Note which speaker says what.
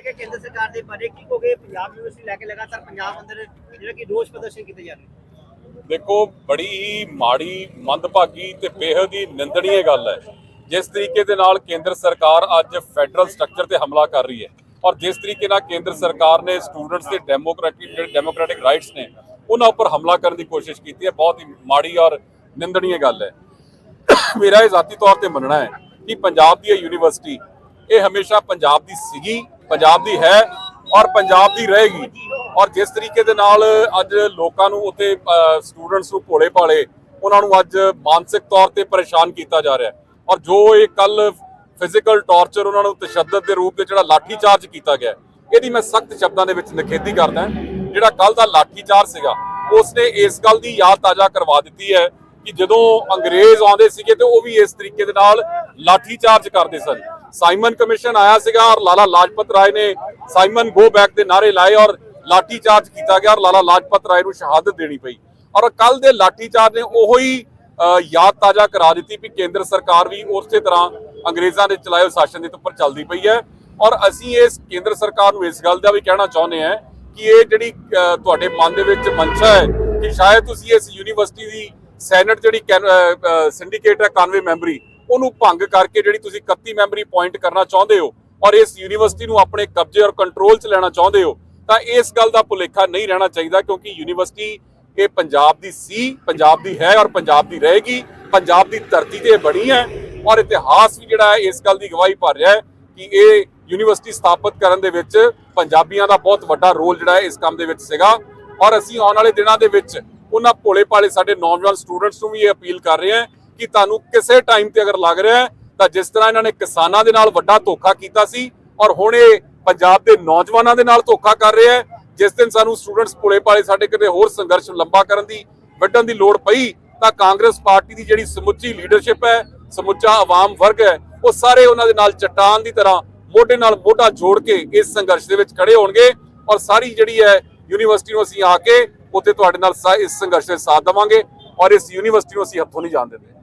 Speaker 1: ਕਿ ਕੇਂਦਰ ਸਰਕਾਰ ਦੇ ਬਾਰੇ ਕੀ ਕਹੋਗੇ? ਪੰਜਾਬ ਯੂਨੀਵਰਸਿਟੀ ਲੈ ਕੇ ਲਗਾਤਾਰ ਪੰਜਾਬ ਅੰਦਰ ਜਿਹੜਾ ਕਿ ਰੋਸ ਪ੍ਰਦਰਸ਼ਨ ਕੀਤੇ ਜਾ ਰਹੇ
Speaker 2: ਦੇਖੋ, ਬੜੀ ਹੀ ਮਾੜੀ, ਮੰਦਭਾਗੀ ਤੇ ਬੇਹੱਦ ਹੀ ਨਿੰਦਣੀय ਗੱਲ ਹੈ। ਜਿਸ ਤਰੀਕੇ ਦੇ ਨਾਲ ਕੇਂਦਰ ਸਰਕਾਰ ਅੱਜ ਫੈਡਰਲ ਸਟਰਕਚਰ ਤੇ ਹਮਲਾ ਕਰ ਰਹੀ ਹੈ ਔਰ ਜਿਸ ਤਰੀਕੇ ਨਾਲ ਕੇਂਦਰ ਸਰਕਾਰ ਨੇ ਸਟੂਡੈਂਟਸ ਦੇ ਡੈਮੋਕ੍ਰੈਟਿਕ, ਜਿਹੜੇ ਡੈਮੋਕ੍ਰੈਟਿਕ ਰਾਈਟਸ ਨੇ, ਉਹਨਾਂ ਉੱਪਰ ਹਮਲਾ ਕਰਨ ਦੀ ਕੋਸ਼ਿਸ਼ ਕੀਤੀ ਹੈ। ਬਹੁਤ ਹੀ ਮਾੜੀ ਔਰ ਨਿੰਦਣੀय ਗੱਲ ਹੈ। ਮੇਰਾ ਇਹ ਜ਼ਾਤੀ ਤੌਰ ਤੇ ਮੰਨਣਾ ਹੈ ਕਿ ਪੰਜਾਬ ਦੀ ਇਹ ਯੂਨੀਵਰਸਿਟੀ, ਇਹ ਹਮੇਸ਼ਾ ਪੰਜਾਬ ਦੀ ਸੀਗੀ ਪੰਜਾਬ ਦੀ ਹੈ ਔਰ ਪੰਜਾਬ ਦੀ ਰਹੇਗੀ। ਔਰ ਜਿਸ ਤਰੀਕੇ ਦੇ ਨਾਲ ਅੱਜ ਲੋਕਾਂ ਨੂੰ ਉੱਥੇ ਸਟੂਡੈਂਟਸ ਨੂੰ ਭੋਲੇ ਭਾਲੇ, ਉਹਨਾਂ ਨੂੰ ਅੱਜ ਮਾਨਸਿਕ ਤੌਰ ਤੇ ਪਰੇਸ਼ਾਨ ਕੀਤਾ ਜਾ ਰਿਹਾ ਔਰ ਜੋ ਇਹ ਕੱਲ ਫਿਜ਼ੀਕਲ ਟਾਰਚਰ ਉਹਨਾਂ ਨੂੰ ਤਸ਼ੱਦਦ ਦੇ ਰੂਪ ਵਿੱਚ ਜਿਹੜਾ ਲਾਠੀ ਚਾਰਜ ਕੀਤਾ ਗਿਆ ਇਹਦੀ ਮੈਂ ਸਖਤ ਸ਼ਬਦਾਂ ਦੇ ਵਿੱਚ ਨਿਖੇਧੀ ਕਰਦਾ ਜਿਹੜਾ ਕੱਲ ਦਾ ਲਾਠੀ ਚਾਰਜ ਸੀਗਾ, ਉਸਨੇ ਇਸ ਗੱਲ ਦੀ ਯਾਦ ਤਾਜ਼ਾ ਕਰਵਾ ਦਿੱਤੀ ਹੈ ਕਿ ਜਦੋਂ ਅੰਗਰੇਜ਼ ਆਉਂਦੇ ਸੀਗੇ ਤੇ ਉਹ ਵੀ ਇਸ ਤਰੀਕੇ ਦੇ ਨਾਲ ਲਾਠੀ ਚਾਰਜ ਕਰਦੇ ਸਨ। ਸਾਈਮਨ ਕਮਿਸ਼ਨ ਆਇਆ ਸੀਗਾ ਔਰ ਲਾਲਾ ਲਾਜਪਤ ਰਾਏ ਨੇ ਸਾਈਮਨ ਗੋ ਬੈਕ ਦੇ ਨਾਰੇ ਲਾਏ ਔਰ ਲਾਠੀ ਚਾਰਜ ਕੀਤਾ ਗਿਆ ਔਰ ਲਾਲਾ ਲਾਜਪਤ ਰਾਏ ਨੂੰ ਸ਼ਹਾਦਤ ਦੇਣੀ ਪਈ। ਔਰ ਕੱਲ ਦੇ ਲਾਠੀ ਚਾਰਜ ਨੇ ਉਹੋ ਹੀ ਯਾਦ ਤਾਜ਼ਾ ਕਰਾ ਦਿੱਤੀ ਕਿ ਕੇਂਦਰ ਸਰਕਾਰ ਵੀ ਉਸੇ ਤਰ੍ਹਾਂ ਅੰਗਰੇਜ਼ਾਂ ਦੇ ਚਲਾਏ ਸ਼ਾਸਨ ਦੇ ਉੱਪਰ ਚੱਲਦੀ ਪਈ ਹੈ। ਔਰ ਅਸੀਂ ਇਸ ਕੇਂਦਰ ਸਰਕਾਰ ਨੂੰ ਇਸ ਗੱਲ ਦਾ ਵੀ ਕਹਿਣਾ ਚਾਹੁੰਦੇ ਹਾਂ ਕਿ ਇਹ ਜਿਹੜੀ ਤੁਹਾਡੇ ਮਨ ਦੇ ਵਿੱਚ ਮਨਸ਼ਾ ਹੈ ਕਿ ਸ਼ਾਇਦ ਤੁਸੀਂ ਇਸ ਯੂਨੀਵਰਸਿਟੀ ਦੀ ਸੈਨੇਟ ਜਿਹੜੀ ਸਿੰਡੀਕੇਟ ਹੈ ਕਾਨਵੇ ਮੈਂਬਰੀ ਉਹਨੂੰ ਭੰਗ ਕਰਕੇ ਜਿਹੜੀ ਤੁਸੀਂ 31 ਮੈਂਬਰੀ ਅਪਾਇੰਟ ਕਰਨਾ ਚਾਹੁੰਦੇ ਹੋ ਔਰ ਇਸ ਯੂਨੀਵਰਸਿਟੀ ਨੂੰ ਆਪਣੇ ਕਬਜ਼ੇ ਔਰ ਕੰਟਰੋਲ 'ਚ ਲੈਣਾ ਚਾਹੁੰਦੇ ਹੋ, ਤਾਂ ਇਸ ਗੱਲ ਦਾ ਭੁਲੇਖਾ ਨਹੀਂ ਰਹਿਣਾ ਚਾਹੀਦਾ ਕਿਉਂਕਿ ਯੂਨੀਵਰਸਿਟੀ ਇਹ ਪੰਜਾਬ ਦੀ ਸੀ, ਪੰਜਾਬ ਦੀ ਹੈ ਔਰ ਪੰਜਾਬ ਦੀ ਰਹੇਗੀ, ਪੰਜਾਬ ਦੀ ਧਰਤੀ ਤੇ ਇਹ ਬਣੀ ਹੈ ਔਰ ਇਤਿਹਾਸ ਵੀ ਜਿਹੜਾ ਹੈ ਇਸ ਗੱਲ ਦੀ ਗਵਾਹੀ ਭਰ ਰਿਹਾ ਹੈ ਕਿ ਇਹ ਯੂਨੀਵਰਸਿਟੀ ਸਥਾਪਿਤ ਕਰਨ ਦੇ ਵਿੱਚ ਪੰਜਾਬੀਆਂ ਦਾ ਬਹੁਤ ਵੱਡਾ ਰੋਲ ਜਿਹੜਾ ਹੈ ਇਸ ਕੰਮ ਦੇ ਵਿੱਚ ਸੀਗਾ ਔਰ ਅਸੀਂ ਆਉਣ ਵਾਲੇ ਦਿਨਾਂ ਦੇ ਵਿੱਚ ਉਹਨਾਂ ਭੋਲੇ ਭਾਲੇ ਸਾਡੇ ਨੌਜਵਾਨ ਸਟੂਡੈਂਟਸ ਨੂੰ ਵੀ ਇਹ ਅਪੀਲ ਕਰ ਰਹੇ ਹਾਂ ਕਿ ਤੁਹਾਨੂੰ ਕਿਸੇ ਟਾਈਮ ਤੇ ਅਗਰ ਲੱਗ ਰਿਹਾ ਹੈ, ਤਾਂ ਜਿਸ ਤਰ੍ਹਾਂ ਇਹਨਾਂ ਨੇ ਕਿਸਾਨਾਂ ਦੇ ਨਾਲ ਵੱਡਾ ਧੋਖਾ ਕੀਤਾ ਸੀ ਔਰ ਹੁਣ ਇਹ ਪੰਜਾਬ ਦੇ ਨੌਜਵਾਨਾਂ ਦੇ ਨਾਲ ਧੋਖਾ ਕਰ ਰਿਹਾ ਹੈ, ਜਿਸ ਦਿਨ ਸਾਨੂੰ ਸਟੂਡੈਂਟਸ ਭੋਲੇ ਪਾਲੇ ਸਾਡੇ ਕਿਤੇ ਹੋਰ ਸੰਘਰਸ਼ ਲੰਬਾ ਕਰਨ ਦੀ ਵੱਢਣ ਦੀ ਲੋੜ ਪਈ, ਤਾਂ ਕਾਂਗਰਸ ਪਾਰਟੀ ਦੀ ਜਿਹੜੀ ਸਮੁੱਚੀ ਲੀਡਰਸ਼ਿਪ ਹੈ, ਸਮੁੱਚਾ ਆਵਾਮ ਵਰਗ ਹੈ, ਉਹ ਸਾਰੇ ਉਹਨਾਂ ਦੇ ਨਾਲ ਚਟਾਨ ਦੀ ਤਰ੍ਹਾਂ ਮੋਢੇ ਨਾਲ ਮੋਢਾ ਜੋੜ ਕੇ ਇਸ ਸੰਘਰਸ਼ ਦੇ ਵਿੱਚ ਖੜੇ ਹੋਣਗੇ ਔਰ ਸਾਰੀ ਜਿਹੜੀ ਹੈ ਯੂਨੀਵਰਸਿਟੀ ਨੂੰ ਅਸੀਂ ਆ ਕੇ ਉੱਥੇ ਤੁਹਾਡੇ ਨਾਲ ਸਾ- ਇਸ ਸੰਘਰਸ਼ ਦੇ ਸਾਥ ਦੇਵਾਂਗੇ ਔਰ ਇਸ ਯੂਨੀਵਰਸਿਟੀ ਨੂੰ ਅਸੀਂ ਹੱਥੋਂ ਨਹੀਂ ਜਾਣ ਦਿੰਦੇ।